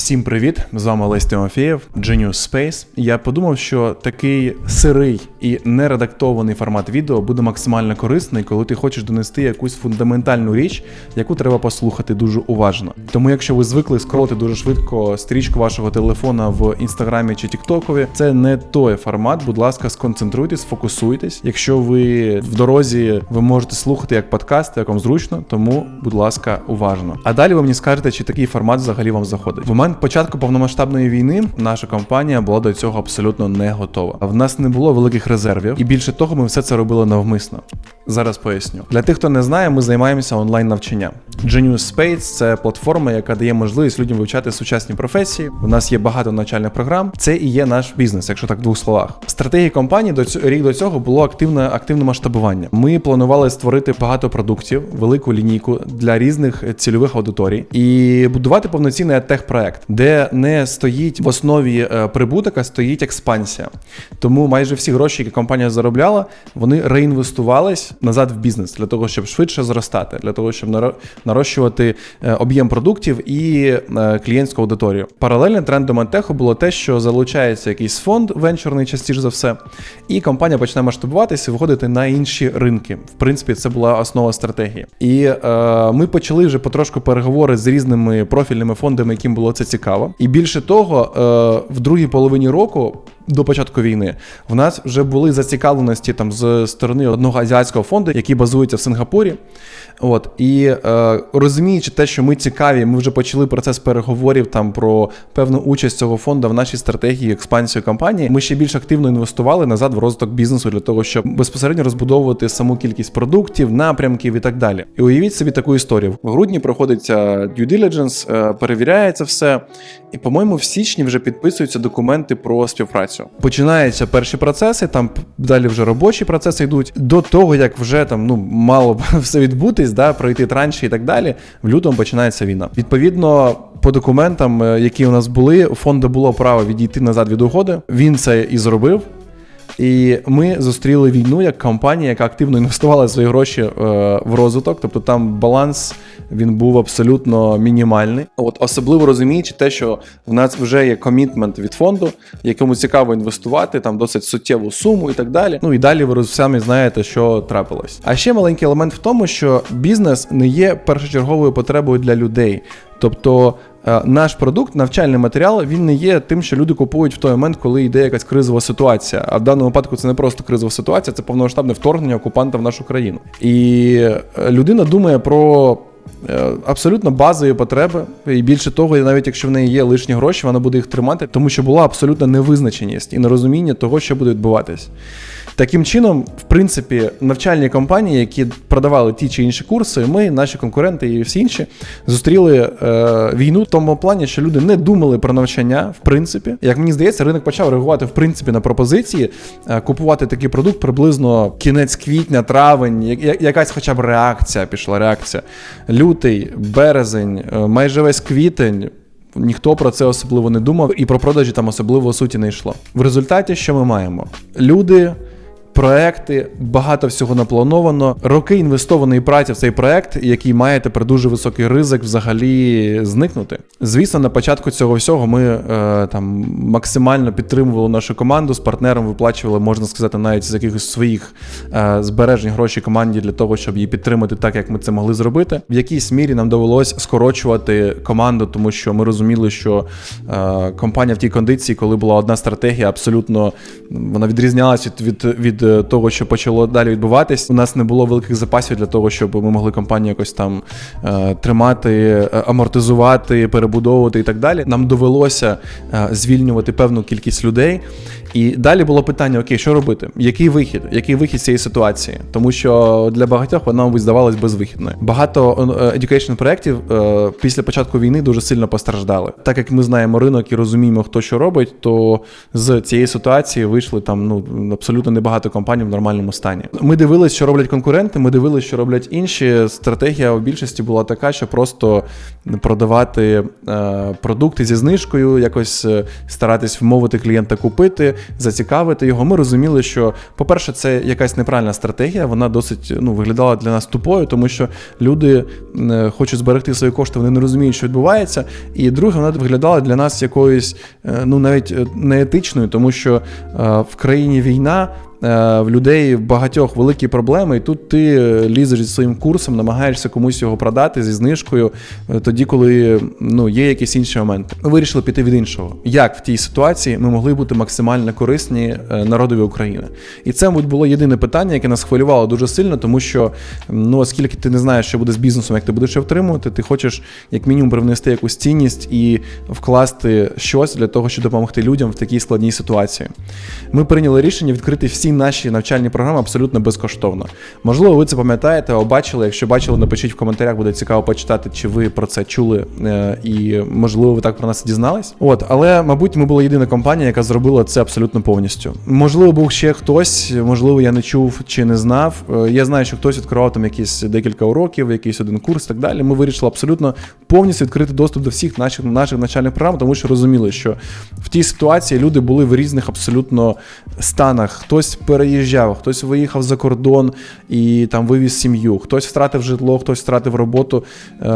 Всім привіт! З вами Олесь Тимофєєв, Genius Space. Я подумав, що такий сирий і нередактований формат відео буде максимально корисний, коли ти хочеш донести якусь фундаментальну річ, яку треба послухати дуже уважно. Тому, якщо ви звикли скролити дуже швидко стрічку вашого телефона в інстаграмі чи тіктокові, це не той формат. Будь ласка, сконцентруйтесь, фокусуйтесь. Якщо ви в дорозі, ви можете слухати як подкаст, як вам зручно, тому, будь ласка, уважно. А далі ви мені скажете, чи такий формат взагалі вам заходить. Момент початку повномасштабної війни наша компанія була до цього абсолютно не готова. В нас не було великих резервів, і більше того, ми все це робили навмисно. Зараз поясню. Для тих, хто не знає, ми займаємося онлайн навчанням. Genius Space – це платформа, яка дає можливість людям вивчати сучасні професії. У нас є багато навчальних програм. Це і є наш бізнес, якщо так в двох словах. Стратегія компанії до цього рік до цього було активне активне масштабування. Ми планували створити багато продуктів, велику лінійку для різних цільових аудиторій і будувати повноцінний edtech проект, де не стоїть в основі е, прибуток, а стоїть експансія. Тому майже всі гроші, які компанія заробляла, вони реінвестувались назад в бізнес для того, щоб швидше зростати, для того, щоб нарощувати е, об'єм продуктів і е, клієнтську аудиторію. Паралельно трендом антеху було те, що залучається якийсь фонд венчурний, частіше за все, і компанія почне масштабуватися і виходити на інші ринки. В принципі, це була основа стратегії. І е, ми почали вже потрошку переговори з різними профільними фондами, яким було це цікаво. І більше того, е, в другій половині року. До початку війни в нас вже були зацікавленості там з сторони одного азіатського фонду, який базується в Сингапурі. От і е, розуміючи те, що ми цікаві, ми вже почали процес переговорів там про певну участь цього фонду в нашій стратегії експансії компанії. Ми ще більш активно інвестували назад в розвиток бізнесу для того, щоб безпосередньо розбудовувати саму кількість продуктів, напрямків і так далі. І уявіть собі таку історію. В грудні проходиться due diligence, е, перевіряється все. І, по-моєму, в січні вже підписуються документи про співпрацю. Починаються перші процеси, там далі вже робочі процеси йдуть. До того, як вже там ну мало б все відбутись, да, пройти транші і так далі. В лютому починається війна. Відповідно. По документам, е, які у нас були, у фонду було право відійти назад від угоди. Він це і зробив. І ми зустріли війну як компанія, яка активно інвестувала свої гроші е, в розвиток. Тобто там баланс він був абсолютно мінімальний. От особливо розуміючи те, що в нас вже є комітмент від фонду, якому цікаво інвестувати, там досить суттєву суму і так далі. Ну і далі ви самі знаєте, що трапилось. А ще маленький елемент в тому, що бізнес не є першочерговою потребою для людей. Тобто е, наш продукт, навчальний матеріал, він не є тим, що люди купують в той момент, коли йде якась кризова ситуація. А в даному випадку це не просто кризова ситуація, це повномасштабне вторгнення окупанта в нашу країну. І е, людина думає про. Е, Абсолютно базові потреби, і більше того, навіть якщо в неї є лишні гроші, вона буде їх тримати, тому що була абсолютна невизначеність і нерозуміння того, що буде відбуватись. Таким чином, в принципі, навчальні компанії, які продавали ті чи інші курси, ми, наші конкуренти і всі інші, зустріли е, війну в тому плані, що люди не думали про навчання, в принципі. Як мені здається, ринок почав реагувати в принципі на пропозиції, е, купувати такий продукт приблизно кінець квітня, травень, я- якась хоча б реакція пішла. Реакція. Лютий, березень, е, майже весь квітень. Ніхто про це особливо не думав, і про продажі там особливо суті не йшло. В результаті, що ми маємо? Люди. Проекти, багато всього наплановано. Роки інвестованої праці в цей проект, який має тепер дуже високий ризик взагалі зникнути. Звісно, на початку цього всього ми е, там максимально підтримували нашу команду з партнером, виплачували, можна сказати, навіть з якихось своїх е, збережень гроші команді для того, щоб її підтримати так, як ми це могли зробити. В якійсь мірі нам довелось скорочувати команду, тому що ми розуміли, що е, компанія в тій кондиції, коли була одна стратегія, абсолютно вона відрізнялася від, від, від того, що почало далі відбуватись. У нас не було великих запасів для того, щоб ми могли компанію якось там е, тримати, е, амортизувати, перебудовувати і так далі. Нам довелося е, звільнювати певну кількість людей. І далі було питання: окей, що робити? Який вихід? Який вихід з цієї ситуації? Тому що для багатьох вона, мабуть, здавалась безвихідною. Багато е, education проєктів е, після початку війни дуже сильно постраждали. Так як ми знаємо ринок і розуміємо, хто що робить, то з цієї ситуації вийшли там ну абсолютно небагато компаній в нормальному стані. Ми дивилися, що роблять конкуренти. Ми дивилися, що роблять інші. Стратегія у більшості була така, що просто продавати е, продукти зі знижкою, якось е, старатись вмовити клієнта купити. Зацікавити його. Ми розуміли, що, по-перше, це якась неправильна стратегія. Вона досить ну, виглядала для нас тупою, тому що люди е, хочуть зберегти свої кошти, вони не розуміють, що відбувається. І друге, вона виглядала для нас якоюсь е, ну навіть е, неетичною, тому що в країні війна. Е, В людей багатьох великі проблеми, і тут ти е, лізеш зі своїм курсом, намагаєшся комусь його продати зі знижкою, е, тоді, коли ну, є якісь інші моменти. Ми вирішили піти від іншого. Як в тій ситуації ми могли бути максимально корисні народові України? І це, мабуть, було єдине питання, яке нас хвилювало дуже сильно, тому що ну, оскільки ти не знаєш, що буде з бізнесом, як ти будеш його втримувати, ти хочеш як мінімум привнести якусь цінність і вкласти щось для того, щоб допомогти людям в такій складній ситуації. Ми прийняли рішення відкрити всі наші навчальні програми абсолютно безкоштовно. Можливо, ви це пам'ятаєте, або бачили. Якщо бачили, напишіть в коментарях, буде цікаво почитати, чи ви про це чули, е, і можливо, ви так про нас дізнались. От, але мабуть, ми була єдина компанія, яка зробила це абсолютно повністю. Можливо, був ще хтось, можливо, я не чув чи не знав. Е, Я знаю, що хтось відкривав там якісь декілька уроків, якийсь один курс і так далі. Ми вирішили абсолютно повністю відкрити доступ до всіх наших наших навчальних програм, тому що розуміли, що в тій ситуації люди були в різних абсолютно станах. Хтось переїжджав, хтось виїхав за кордон і там вивіз сім'ю, хтось втратив житло, хтось втратив роботу. Е,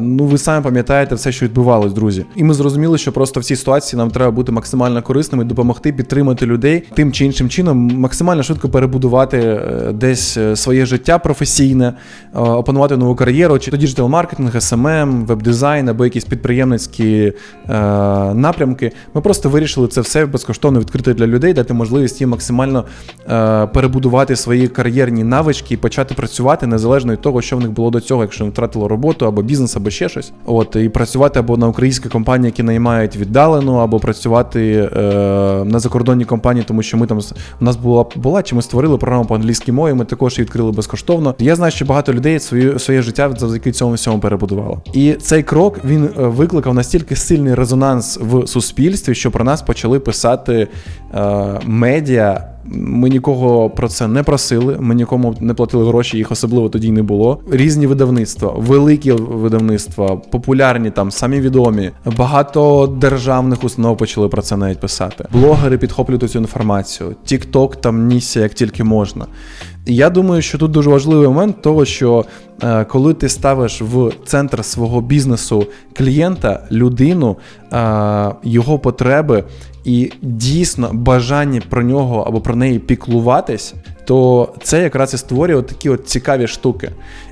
ну, ви самі пам'ятаєте все, що відбувалось, друзі. І ми зрозуміли, що просто в цій ситуації нам треба бути максимально корисними, допомогти підтримати людей тим чи іншим чином, максимально швидко перебудувати е, десь е, своє життя професійне, е, опанувати нову кар'єру, чи то діджитал-маркетинг, SMM, веб-дизайн або якісь підприємницькі е, напрямки. Ми просто вирішили це все безкоштовно відкрити для людей, дати можливість їм максимально перебудувати свої кар'єрні навички і почати працювати незалежно від того, що в них було до цього, якщо вони втратили роботу або бізнес, або ще щось. От і працювати або на українські компанії, які наймають віддалено, або працювати е, на закордонні компанії, тому що ми там у нас була була чи ми створили програму по англійській мові. Ми також її відкрили безкоштовно. Я знаю, що багато людей своє, своє життя завдяки цьому всьому перебудувало. І цей крок він е, викликав настільки сильний резонанс в суспільстві, що про нас почали писати е, медіа. Ми нікого про це не просили, ми нікому не платили гроші, їх особливо тоді не було. Різні видавництва, великі видавництва, популярні там, самі відомі. Багато державних установ почали про це навіть писати. Блогери підхоплюють цю інформацію. Тікток там нісся як тільки можна. Я думаю, що тут дуже важливий момент того, що е, коли ти ставиш в центр свого бізнесу клієнта, людину, е, його потреби і дійсно бажання про нього або про неї піклуватись, то це якраз і створює от такі от цікаві штуки.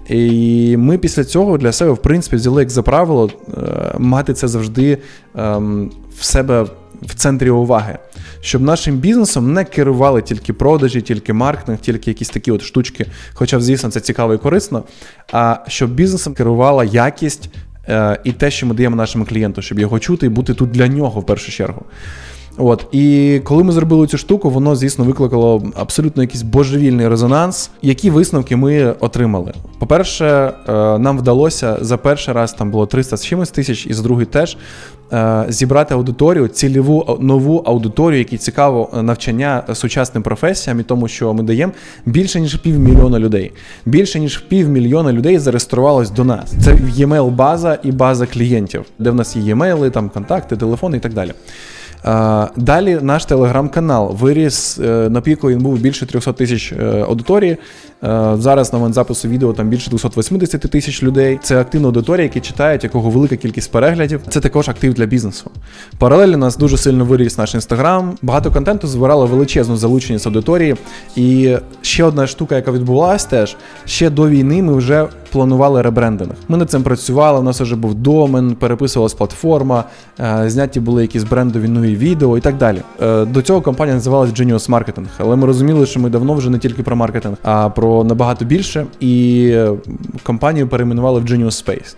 І ми після цього для себе, в принципі, взяли як за правило е, мати це завжди ем, в себе в центрі уваги. Щоб нашим бізнесом не керували тільки продажі, тільки маркетинг, тільки якісь такі от штучки, хоча, звісно, це цікаво і корисно, а щоб бізнесом керувала якість е, і те, що ми даємо нашому клієнту, щоб його чути і бути тут для нього в першу чергу. От і коли ми зробили цю штуку, воно звісно викликало абсолютно якийсь божевільний резонанс. Які висновки ми отримали? По-перше, е, нам вдалося за перший раз там було 300 з чимось тисяч, і за другий теж е, зібрати аудиторію, цільову нову аудиторію, які цікаво е, навчання сучасним професіям і тому, що ми даємо більше ніж півмільйона людей. Більше ніж півмільйона людей зареєструвалось до нас. Це e-mail база і база клієнтів, де в нас є e-mail, там контакти, телефони і так далі. Далі наш телеграм-канал виріс е, на піку. Він був більше 300 тисяч е, аудиторії. Е, Зараз на момент запису відео там більше 280 тисяч людей. Це активна аудиторія, які читають, якого велика кількість переглядів. Це також актив для бізнесу. Паралельно нас дуже сильно виріс наш інстаграм. Багато контенту збирало величезну залученість аудиторії. І ще одна штука, яка відбулася теж ще до війни. Ми вже планували ребрендинг. Ми над цим працювали. У нас вже був домен, переписувалась платформа, е, зняті були якісь брендові нові відео і так далі. Е, До цього компанія називалась Genius Marketing, але ми розуміли, що ми давно вже не тільки про маркетинг, а про набагато більше. І е, компанію перейменували в Genius Space.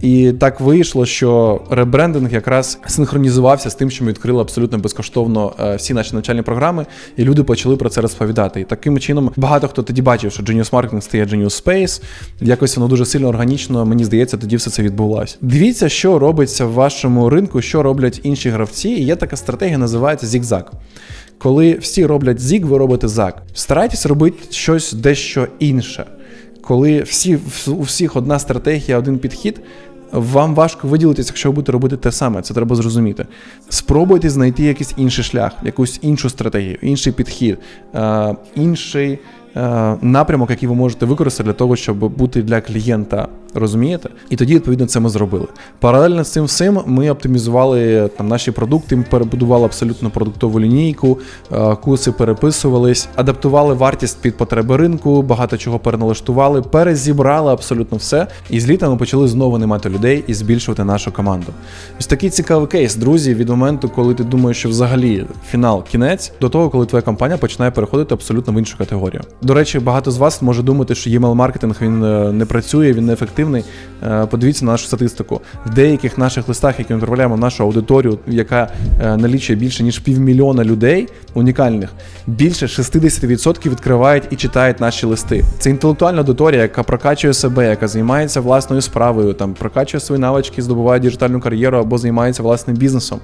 І так вийшло, що ребрендинг якраз синхронізувався з тим, що ми відкрили абсолютно безкоштовно е, всі наші навчальні програми, і люди почали про це розповідати. І таким чином багато хто тоді бачив, що Genius Marketing стає Genius Space. Якось воно дуже сильно органічно, мені здається, тоді все це відбулося. Дивіться, що робиться в вашому ринку, що роблять інші гравці. І є така стратегія, називається зігзаг. Коли всі роблять зіг, ви робите заг. Старайтесь робити щось дещо інше коли всі, у всіх одна стратегія, один підхід, Вам важко виділитися, якщо ви будете робити те саме, це треба зрозуміти. Спробуйте знайти якийсь інший шлях, якусь іншу стратегію, інший підхід, е, інший е, напрямок, який ви можете використати для того, щоб бути для клієнта. Розумієте? І тоді, відповідно, це ми зробили. Паралельно з цим всім ми оптимізували там наші продукти, перебудували абсолютно продуктову лінійку, е, курси переписувались, адаптували вартість під потреби ринку, багато чого переналаштували, перезібрали абсолютно все. І з літа ми почали знову наймати людей і збільшувати нашу команду. Ось такий цікавий кейс, друзі, від моменту, коли ти думаєш, що взагалі фінал, кінець, до того, коли твоя компанія починає переходити абсолютно в іншу категорію. До речі, багато з вас може думати, що email маркетинг він е, не працює, він неефективний. Е, Подивіться на нашу статистику. В деяких наших листах, які ми відправляємо нашу аудиторію, яка е, налічує більше ніж півмільйона людей унікальних, більше 60% відкривають і читають наші листи. Це інтелектуальна аудиторія, яка прокачує себе, яка займається власною справою, там прокачує свої навички, здобуває діджитальну кар'єру або займається власним бізнесом.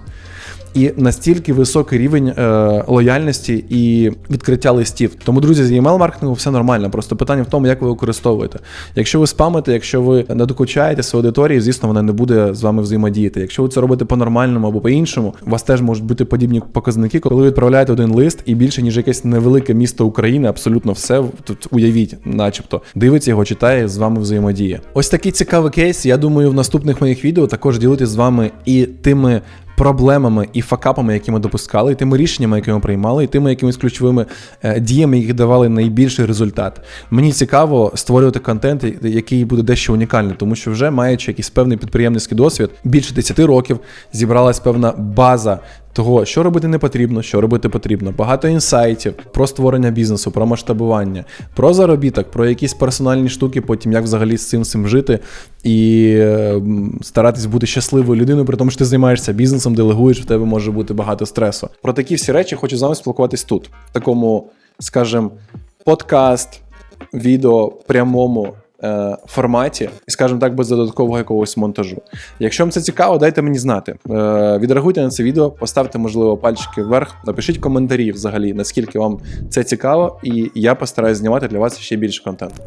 І настільки високий рівень е, лояльності і відкриття листів. Тому, друзі, з email маркетингу все нормально. Просто питання в тому, як ви використовуєте. Якщо ви спамите, якщо ви не докучаєте своїй аудиторії, звісно, вона не буде з вами взаємодіяти. Якщо ви це робите по-нормальному або по-іншому, у вас теж можуть бути подібні показники, коли ви відправляєте один лист і більше ніж якесь невелике місто України, абсолютно все тут уявіть, начебто, дивиться його, читає, з вами взаємодіє. Ось такий цікавий кейс. Я думаю, в наступних моїх відео також ділитись з вами і тими проблемами і факапами, які ми допускали, і тими рішеннями, які ми приймали, і тими якимись ключовими е, діями, які давали найбільший результат. Мені цікаво створювати контент, який буде дещо унікальний, тому що вже маючи якийсь певний підприємницький досвід, більше 10 років зібралась певна база. Того, що робити не потрібно, що робити потрібно. Багато інсайтів про створення бізнесу, про масштабування, про заробіток, про якісь персональні штуки, потім як взагалі з цим всім жити і е, старатись бути щасливою людиною, при тому, що ти займаєшся бізнесом, делегуєш, в тебе може бути багато стресу. Про такі всі речі хочу з вами спілкуватись тут, в такому, скажімо, подкаст, відео прямому форматі, і, скажімо так, без додаткового якогось монтажу. Якщо вам це цікаво, дайте мені знати. Е, відреагуйте на це відео, поставте, можливо, пальчики вверх, напишіть коментарі взагалі, наскільки вам це цікаво, і я постараюсь знімати для вас ще більше контенту.